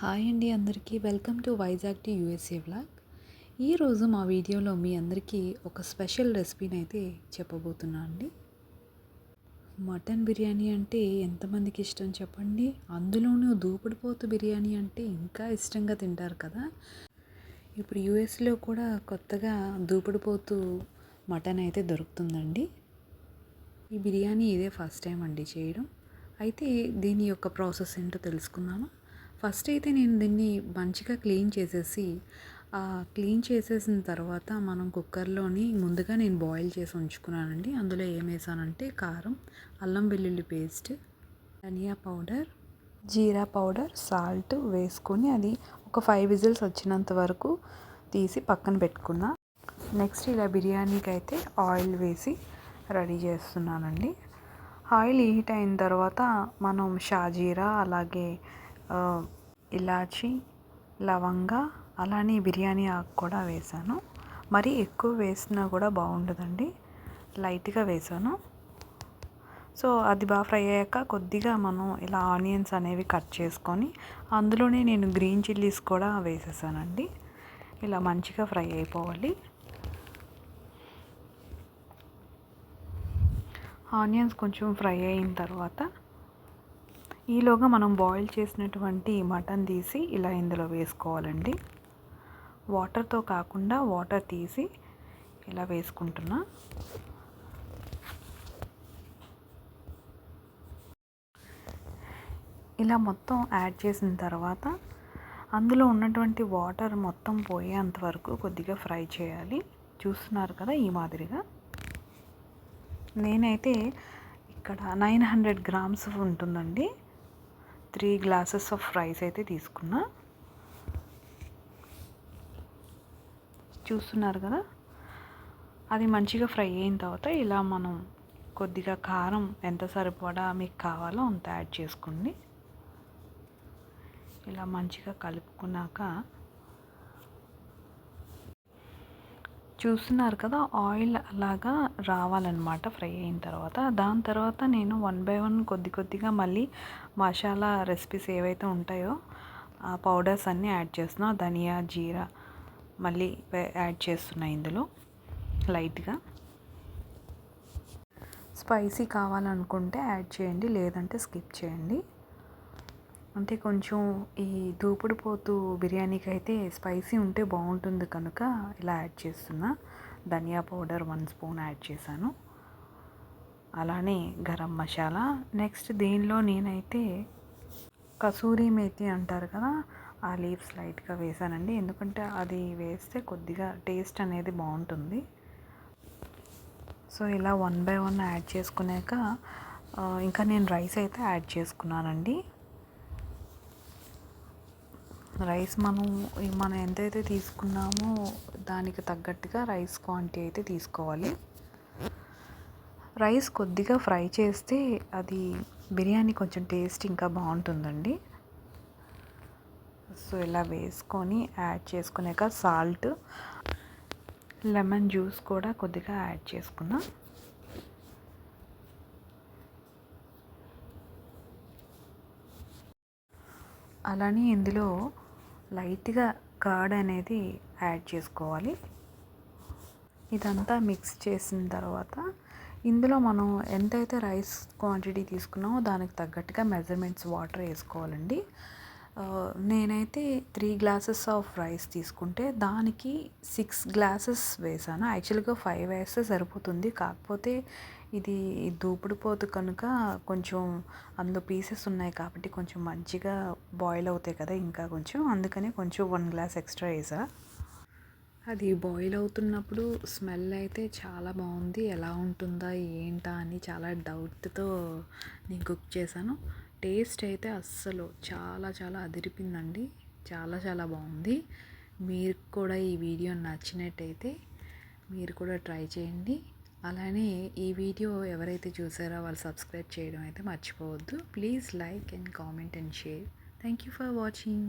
Hi అండి అందరికీ. Welcome to Vizag to USA vlog. ఈరోజు మా వీడియోలో మీ అందరికీ ఒక స్పెషల్ రెసిపీని అయితే చెప్పబోతున్నా అండి. మటన్ బిర్యానీ అంటే ఎంతమందికి ఇష్టం చెప్పండి? అందులోనూ దూపుడుపోతు బిర్యానీ అంటే ఇంకా ఇష్టంగా తింటారు కదా. ఇప్పుడు యూఎస్లో కూడా కొత్తగా దూపుడుపోతు మటన్ అయితే దొరుకుతుందండి. ఈ బిర్యానీ ఇదే ఫస్ట్ టైం అండి చేయడం. అయితే దీని యొక్క ప్రాసెస్ ఏంటో తెలుసుకుందామా? ఫస్ట్ అయితే నేను దీన్ని మంచిగా క్లీన్ చేసేసి క్లీన్ చేసేసిన తర్వాత మనం కుక్కర్లోని ముందుగా నేను బాయిల్ చేసి ఉంచుకున్నానండి. అందులో ఏం వేసానంటే కారం అల్లం వెల్లుల్లి పేస్ట్ ధనియా పౌడర్ జీరా పౌడర్ సాల్ట్ వేసుకొని అది ఒక ఫైవ్ విజిల్స్ వచ్చినంత వరకు తీసి పక్కన పెట్టుకున్నా. నెక్స్ట్ ఇలా బిర్యానీకి అయితే ఆయిల్ వేసి రెడీ చేస్తున్నానండి. ఆయిల్ హీట్ అయిన తర్వాత మనం షాజీరా అలాగే ఇలాచి లవంగ అలానే బిర్యానీ ఆకు కూడా వేసాను. మరి ఎక్కువ వేసినా కూడా బాగుండదండి. లైట్గా వేసాను. సో అది బాగా ఫ్రై అయ్యాక కొద్దిగా మనం ఇలా ఆనియన్స్ అనేవి కట్ చేసుకొని అందులోనే నేను గ్రీన్ చిల్లీస్ కూడా వేసేసానండి. ఇలా మంచిగా ఫ్రై అయిపోవాలి. ఆనియన్స్ కొంచెం ఫ్రై అయిన తర్వాత ఈలోగా మనం బాయిల్ చేసినటువంటి మటన్ తీసి ఇలా ఇందులో వేసుకోవాలండి. వాటర్తో కాకుండా వాటర్ తీసి ఇలా వేసుకుంటున్నా. ఇలా మొత్తం యాడ్ చేసిన తర్వాత అందులో ఉన్నటువంటి వాటర్ మొత్తం పోయేంత వరకు కొద్దిగా ఫ్రై చేయాలి. చూస్తున్నారు కదా ఈ మాదిరిగా. నేనైతే ఇక్కడ నైన్ హండ్రెడ్ గ్రామ్స్ ఉంటుందండి. త్రీ గ్లాసెస్ ఆఫ్ రైస్ అయితే తీసుకున్నా. చూస్తున్నారు కదా? అది మంచిగా ఫ్రై అయిన తర్వాత ఇలా మనం కొద్దిగా కారం ఎంత సరిపడా మీకు కావాలో అంత యాడ్ చేసుకోండి ఇలా మంచిగా కలుపుకున్నాక చూస్తున్నారు కదా ఆయిల్ అలాగా రావాలన్నమాట ఫ్రై అయిన తర్వాత. దాని తర్వాత నేను వన్ బై వన్ కొద్ది కొద్దిగా మళ్ళీ మసాలా రెసిపీస్ ఏవైతే ఉంటాయో ఆ పౌడర్స్ అన్నీ యాడ్ చేస్తున్నా. ధనియా జీరా మళ్ళీ యాడ్ చేస్తున్నా ఇందులో లైట్గా. స్పైసీ కావాలనుకుంటే యాడ్ చేయండి లేదంటే స్కిప్ చేయండి. అంటే కొంచెం ఈ దూపుడు పోతు బిర్యానీకి అయితే స్పైసీ ఉంటే బాగుంటుంది కనుక ఇలా యాడ్ చేస్తున్నా. ధనియా పౌడర్ వన్ స్పూన్ యాడ్ చేశాను. అలానే గరం మసాలా. నెక్స్ట్ దీనిలో నేనైతే కసూరి మేతి అంటారు కదా ఆ లీవ్స్ లైట్గా వేసానండి ఎందుకంటే అది వేస్తే కొద్దిగా టేస్ట్ అనేది బాగుంటుంది. సో ఇలా వన్ బై వన్ యాడ్ చేసుకున్నాక ఇంకా నేను రైస్ అయితే యాడ్ చేసుకున్నానండి. రైస్ మనం మనం ఎంతైతే తీసుకున్నామో దానికి తగ్గట్టుగా రైస్ క్వాంటిటీ అయితే తీసుకోవాలి. రైస్ కొద్దిగా ఫ్రై చేస్తే అది బిర్యానీ కొంచెం టేస్ట్ ఇంకా బాగుంటుందండి. సో ఇలా వేసుకొని యాడ్ చేసుకున్నాక సాల్ట్ లెమన్ జ్యూస్ కూడా కొద్దిగా యాడ్ చేసుకున్నా. అలానే ఇందులో లైట్గా కర్డ్ అనేది యాడ్ చేసుకోవాలి. ఇదంతా మిక్స్ చేసిన తర్వాత ఇందులో మనం ఎంతైతే రైస్ క్వాంటిటీ తీసుకున్నామో దానికి తగ్గట్టుగా మెజర్మెంట్స్ వాటర్ వేసుకోవాలండి. నేనైతే త్రీ గ్లాసెస్ ఆఫ్ రైస్ తీసుకుంటే దానికి సిక్స్ గ్లాసెస్ వేసాను. యాక్చువల్గా ఫైవ్ వేస్తే సరిపోతుంది. కాకపోతే ఇది దూపుడు పోతు కనుక కొంచెం అందులో పీసెస్ ఉన్నాయి కాబట్టి కొంచెం మంచిగా బాయిల్ అవుతాయి కదా ఇంకా కొంచెం. అందుకని కొంచెం వన్ గ్లాస్ ఎక్స్ట్రా వేసా. అది బాయిల్ అవుతున్నప్పుడు స్మెల్ అయితే చాలా బాగుంది. ఎలా ఉంటుందా ఏంటా అని చాలా డౌట్తో నేను కుక్ చేశాను. టేస్ట్ అయితే అస్సలు చాలా చాలా అదిరిపిందండి చాలా చాలా బాగుంది. మీరు కూడా ఈ వీడియో నచ్చినట్టయితే మీరు కూడా ట్రై చేయండి. అలానే ఈ వీడియో ఎవరైతే చూసారో వాళ్ళు సబ్స్క్రైబ్ చేయడం అయితే మర్చిపోవద్దు. Please like and comment and share. Thank you for watching.